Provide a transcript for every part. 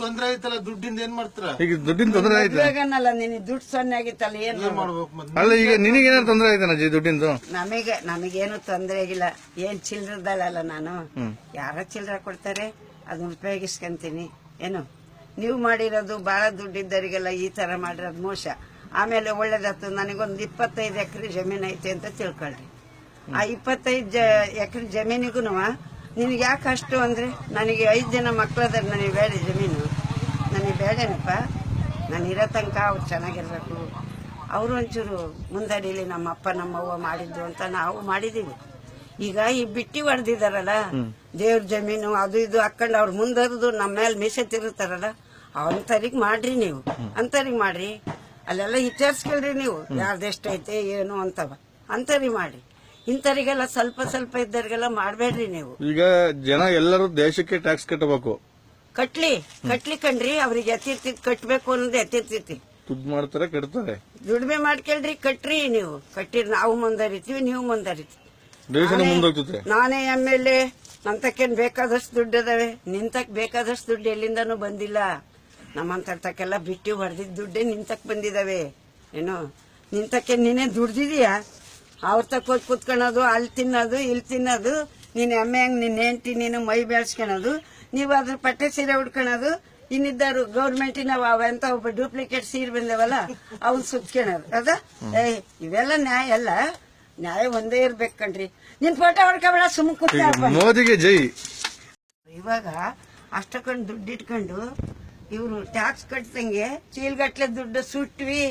ತೊಂದ್ರೆ ಆಯ್ತಲ್ಲ ದುಡ್ಡಿಂದ ಏನ್ ಮಾಡ್ತೀರಾ? ಈಗ ದುಡ್ಡಿನ ತೊಂದರೆ ಆಯ್ತಾ? ಬೇಗನಲ್ಲ ನಿನಗೆ ದುಡ್ಡು ಸೊನ್ನೆ ಆಗಿತ್ತಲ್ಲ ಏನ್ ಏನ್ ಮಾಡ್ಬೇಕು ಮತ್ತೆ? ಅಲ್ಲ ಈಗ ನಿನಗೇನಾದ್ರು ತೊಂದರೆ ಆಯ್ತಾನ ಅಜ್ಜಿ ದುಡ್ಡಿಂದು? ನಮಗೆ ನಮಗೇನು ತೊಂದರೆ ಆಗಿಲ್ಲ. ಏನ್ ಚಿಲ್ರದಲ್ಲ ನಾನು? ಯಾರ ಚಿಲ್ರ ಕೊಡ್ತಾರೆ ಅದನ್ನ ಉಪಯೋಗಿಸ್ಕೊಂತೀನಿ. ಏನು? ನೀವು ಮಾಡಿರೋದು ಬಹಳ ದುಡ್ಡಿದ್ದವರಿಗೆಲ್ಲ ಈ ತರ ಮಾಡಿರೋದು ಮೋಸ. ಆಮೇಲೆ ಒಳ್ಳೇದಾಯ್ತು ನನಗೊಂದು ಇಪ್ಪತ್ತೈದು ಎಕರೆ ಜಮೀನು ಐತೆ ಅಂತ ತಿಳ್ಕೊಳ್ರಿ. ಆ ಇಪ್ಪತ್ತೈದು ಎಕರೆ ಜಮೀನಿಗೂ ನಿನಗೆ ಯಾಕೆ ಅಷ್ಟು ಅಂದರೆ ನನಗೆ ಐದು ಜನ ಮಕ್ಕಳಾದ್ರೆ ನನಗೆ ಬೇಡ ಜಮೀನು. ನನಗೆ ಬೇಡನಪ್ಪ. ನಾನು ಇರೋ ತನಕ ಅವ್ರು ಚೆನ್ನಾಗಿರಬೇಕು. ಅವರು ಒಂಚೂರು ಮುಂದಡಿಲಿ ನಮ್ಮ ಅಪ್ಪ ನಮ್ಮ ಅವ್ವ ಮಾಡಿದ್ದು ಅಂತ ನಾವು ಮಾಡಿದ್ದೀವಿ ಈಗ ಈ ಬಿಟ್ಟಿ ಹೊಡೆದಿದ್ದಾರಲ್ಲ ದೇವ್ರ ಜಮೀನು ಅದು ಇದು ಹಾಕೊಂಡು ಅವ್ರು ಮುಂದರಿದು ನಮ್ಮ ಮೇಲೆ ಮೀಸೆ ತಿರುತ್ತಾರಲ್ಲ ಅಂತರಿಗೆ ಮಾಡ್ರಿ ನೀವು. ಅಂತರಿಗೆ ಮಾಡ್ರಿ. ಅಲ್ಲೆಲ್ಲ ವಿಚಾರಿಸ್ಕೊಳ್ರಿ ನೀವು. ಯಾರ್ದೆಷ್ಟೈತೆ ಏನು ಅಂತವ. ಅಂತರಿ ಮಾಡ್ರಿ ಇಂಥರಿಗೆಲ್ಲ ಸ್ವಲ್ಪ ಸ್ವಲ್ಪ ಇದ್ದರಿಗೆಲ್ಲ ಮಾಡಬೇಡ್ರಿ ನೀವು. ಈಗ ಜನ ಎಲ್ಲರೂ ದೇಶಕ್ಕೆ ಟ್ಯಾಕ್ಸ್ ಕಟ್ಟಬೇಕು ಕಟ್ಲಿ ಕಟ್ಲಿ ಕಣ್ರಿ ಅವ್ರಿಗೆ ಎತ್ತಿರ್ತಿದ್ ಕಟ್ಬೇಕು ಅನ್ನೋದು ಎತ್ತಿರ್ತೈತಿ ದುಡ್ಡು ಮಾಡ್ತಾರೆ ಕಟ್ತಾರೆ. ದುಡ್ಮೆ ಮಾಡ್ಕೇಳ್ರಿ ಕಟ್ರಿ ನೀವು. ಕಟ್ಟಿರ್ ನಾವು ಮುಂದರಿತೀವಿ ನೀವು ಮುಂದರಿತೀವಿ ಮುಂದೋಗ್ತದೆ. ನಾನೇ ಎಂ ಎಲ್ ಎ ನಂತಕ್ಕೇನ್ ಬೇಕಾದಷ್ಟು ದುಡ್ಡು ಅದಾವೆ. ನಿಂತಕ್ ಬೇಕಾದಷ್ಟು ದುಡ್ಡು ಎಲ್ಲಿಂದನೂ ಬಂದಿಲ್ಲ. ನಮ್ಮಂತಕ್ಕೆಲ್ಲ ಬಿಟ್ಟು ಹೊಡೆದಿದ್ದ ದುಡ್ಡೇ ನಿಂತಕ್ ಬಂದಿದಾವೆ. ಏನು ನಿಂತಕ್ಕೆ ನೀನೇ ದುಡ್ದಿದೀಯಾ? ಅವ್ರ ತಕ್ಕ ಹೋಗಿ ಕುತ್ಕೊಳ್ಳೋದು ಅಲ್ಲಿ ತಿನ್ನೋದು ಇಲ್ಲಿ ತಿನ್ನೋದು. ನೀನ್ ಎಮ್ಮೆ ಹಂಗ್ ನಿನ್ನ ಹೆಂಡತಿ ನೀನು ಮೈ ಬೆಳೆಸ್ಕೊಳೋದು. ನೀವು ಅದ್ರ ಪಟ್ಟೆ ಸೀರೆ ಉಡ್ಕೊಳೋದು ಇನ್ನಿದ್ದಾರು ಗೌರ್ಮೆಂಟಿನ ಅವೆಂತ ಒಬ್ಬ ಡೂಪ್ಲಿಕೇಟ್ ಸೀರೆ ಬಂದವಲ್ಲ ಅವ್ನ ಸುತ್ಕೊಳೋದು. ಅದ? ಏ ಇವೆಲ್ಲ ನ್ಯಾಯ ಅಲ್ಲ. ನ್ಯಾಯ ಒಂದೇ ಇರ್ಬೇಕು ಕಣ್ರಿ. ನಿನ್ ಫೋಟೋ ಹೊಡ್ಕೊಬೇಡ ಸುಮ್ ಕೂತ ಮೋದಿಗೆ ಜೈ. ಇವಾಗ ಅಷ್ಟಕ್ಕೊಂದು ದುಡ್ಡು ಇಟ್ಕೊಂಡು ಇವ್ರು ಟ್ಯಾಕ್ಸ್ ಕಟ್ತಂಗೆ ಚೀಲ್ಗಟ್ಲೆ ದುಡ್ಡು ಸುಟ್ವಿ.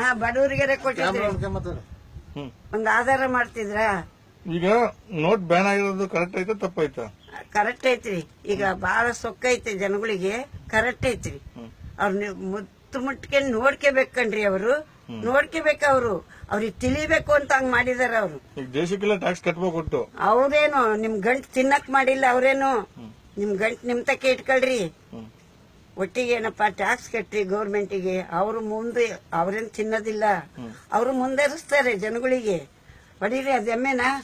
ಹಾ ಬಡವರಿಗೆ ಕೊಟ್ಟಿದ್ರು. ಒಂದ್ ಆಧಾರ ಮಾಡ್ತಿದ್ರ? ಈಗ ನೋಟ್ ಬ್ಯಾನ್ ಆಗಿರೋದು ಕರೆಕ್ಟ್ ಐತ ತಪ್ಪೈತ ಕರೆಕ್ಟ್ ಐತ್ರಿ. ಈಗ ಬಹಳ ಸೊಕ್ಕ ಐತಿ ಜನಗಳಿಗೆ. ಕರೆಕ್ಟ್ ಐತ್ರಿ. ಅವ್ರ ಮುತ್ತು ಮುಟ್ಕೊಂಡು ನೋಡ್ಕೋಬೇಕು ಕಣ್ರಿ ಅವರು. ನೋಡ್ಕೋಬೇಕು ಅವರು. ಅವ್ರಿಗೆ ತಿಳಿಬೇಕು ಅಂತ ಹಂಗ್ ಮಾಡಿದಾರ ಅವ್ರು. ದೇಶಕ್ಕೆಲ್ಲ ಟ್ಯಾಕ್ಸ್ ಕಟ್ಬೇಕು ಅವ್ರೇನು ನಿಮ್ ಗಂಟ್ ತಿನ್ನಕ್ ಮಾಡಿಲ್ಲ ಅವ್ರೇನು? ನಿಮ್ ಗಂಟ್ ನಿಮ್ ತಕ್ಕ ಇಟ್ಕೊಳ್ರಿ. ಒಟ್ಟಿಗೆ ಏನಪ್ಪ ಟ್ಯಾಕ್ಸ್ ಕಟ್ಟಿ ಗೌರ್ಮೆಂಟಿಗೆ ಅವರು ಮುಂದೆ ಅವ್ರೇನ್ ತಿನ್ನೋದಿಲ್ಲ. ಅವರು ಮುಂದರಿಸ್ತಾರೆ ಜನಗಳಿಗೆ. ಹೊಡೀರಿ ಅದ್ ಎಮ್ಮೆನಾ